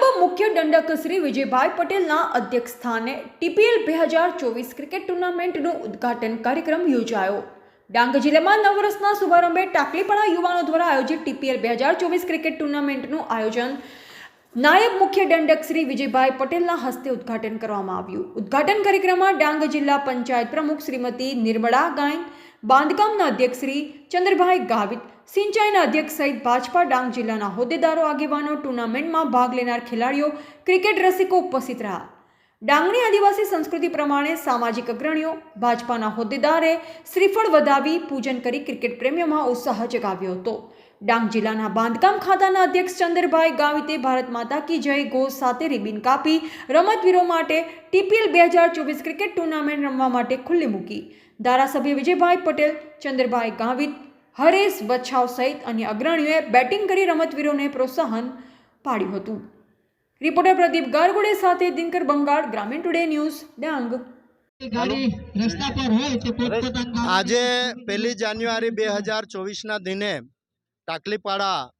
નાયબ મુખ્ય દંડક શ્રી વિજયભાઈ પટેલના અધ્યક્ષસ્થાને ટીપીએલ બે હજાર ચોવીસ ક્રિકેટ ટુર્નામેન્ટનું ઉદ્ઘાટન કાર્યક્રમ યોજાયો. ડાંગ જિલ્લામાં નવ વર્ષના શુભારંભે ટાકલીપાડા યુવાનો દ્વારા આયોજિત ટીપીએલ બે હજાર ચોવીસ ક્રિકેટ ટુર્નામેન્ટનું આયોજન નાયબ મુખ્ય દંડક શ્રી વિજયભાઈ પટેલના હસ્તે ઉદ્ઘાટન કરવામાં આવ્યું. ઉદ્ઘાટન કાર્યક્રમમાં ડાંગ જિલ્લા પંચાયત પ્રમુખ શ્રીમતી નિર્મળા ગાયન, બાંધકામના અધ્યક્ષ શ્રી ચંદ્રભાઈ ગાવિત, સિંચાઈના અધ્યક્ષ સહિત ભાજપા ડાંગ જિલ્લાના હોદ્દેદારો, આગેવાનો, ટુર્નામેન્ટમાં ભાગ લેનાર ખેલાડીઓ, ક્રિકેટ રસિકો ઉપસ્થિત રહ્યા. ડાંગની આદિવાસી સંસ્કૃતિ પ્રમાણે સામાજિક અગ્રણીઓ, ભાજપાના હોદ્દેદારે શ્રીફળ વધાવી પૂજન કરી ક્રિકેટ પ્રેમીઓમાં ઉત્સાહ જગાવ્યો હતો. ડાંગ જિલ્લાના બાંધકામ ખાતાના અધ્યક્ષ ચંદ્રભાઈ ગાવિતે ભારત માતા કી જય ગો સાથે રિબિન કાપી રમતવીરો માટે ટીપીએલ બે હજાર ચોવીસ ક્રિકેટ ટુર્નામેન્ટ રમવા માટે ખુલ્લી મૂકી. ધારાસભ્ય વિજયભાઈ પટેલ ચંદ્રભાઈ ગાવિત હરેશ વચ્છાવ સહિત અન્ય અગ્રણીઓએ બેટિંગ કરી રમતવીરોને પ્રોત્સાહન પાડ્યું હતું. રિપોર્ટર પ્રદીપ ગારગોડે સાથે દિનકર બંગાળ ગ્રામીણ ટુડે ન્યૂઝ ડાંગ. રસ્તા પર હોય તે પોતપોતાનું આજે પહેલી જાન્યુઆરી બે હજાર ચોવીસના દિને ટાકલીપાડા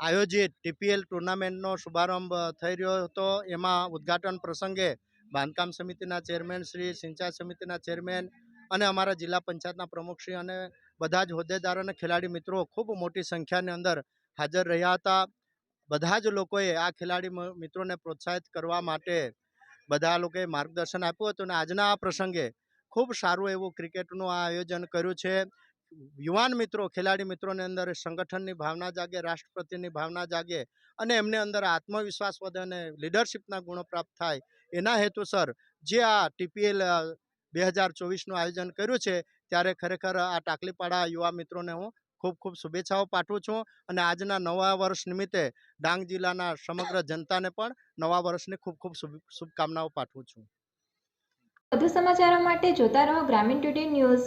આયોજિત ટીપીએલ ટુર્નામેન્ટનો શુભારંભ થઈ રહ્યો હતો. એમાં ઉદ્ઘાટન પ્રસંગે બાંધકામ સમિતિના ચેરમેન શ્રી, સિંચાઈ સમિતિના ચેરમેન અને અમારા જિલ્લા પંચાયતના પ્રમુખશ્રી અને બધા જ હોદ્દેદારો અને ખેલાડી મિત્રો ખૂબ મોટી સંખ્યાની અંદર હાજર રહ્યા હતા. બધા જ લોકોએ આ ખેલાડી મિત્રોને પ્રોત્સાહિત કરવા માટે બધા લોકોએ માર્ગદર્શન આપ્યું હતું અને આજના આ પ્રસંગે ખૂબ સારું એવું ક્રિકેટનું આ આયોજન કર્યું છે. યુવાન મિત્રો, ખેલાડી મિત્રોની અંદર સંગઠનની ભાવના જાગે રાષ્ટ્ર પ્રત્યેની ભાવના જાગે અને એમને અંદર આત્મવિશ્વાસ વધે અને લીડરશિપના ગુણો પ્રાપ્ત થાય, એના હેતુસર જે આ ટીપીએલ બે હજાર ચોવીસનું આયોજન કર્યું છે, ત્યારે ખરેખર આ ટાકલીપાડા યુવા મિત્રોને હું ખૂબ ખૂબ શુભેચ્છાઓ પાઠવું છું અને આજના નવા વર્ષ નિમિત્તે ડાંગ જિલ્લાના સમગ્ર જનતાને પણ નવા વર્ષની ખૂબ ખૂબ શુભ, શુભકામનાઓ પાઠવું છું. વધુ સમાચારો માટે જોતા રહો Gramin today news.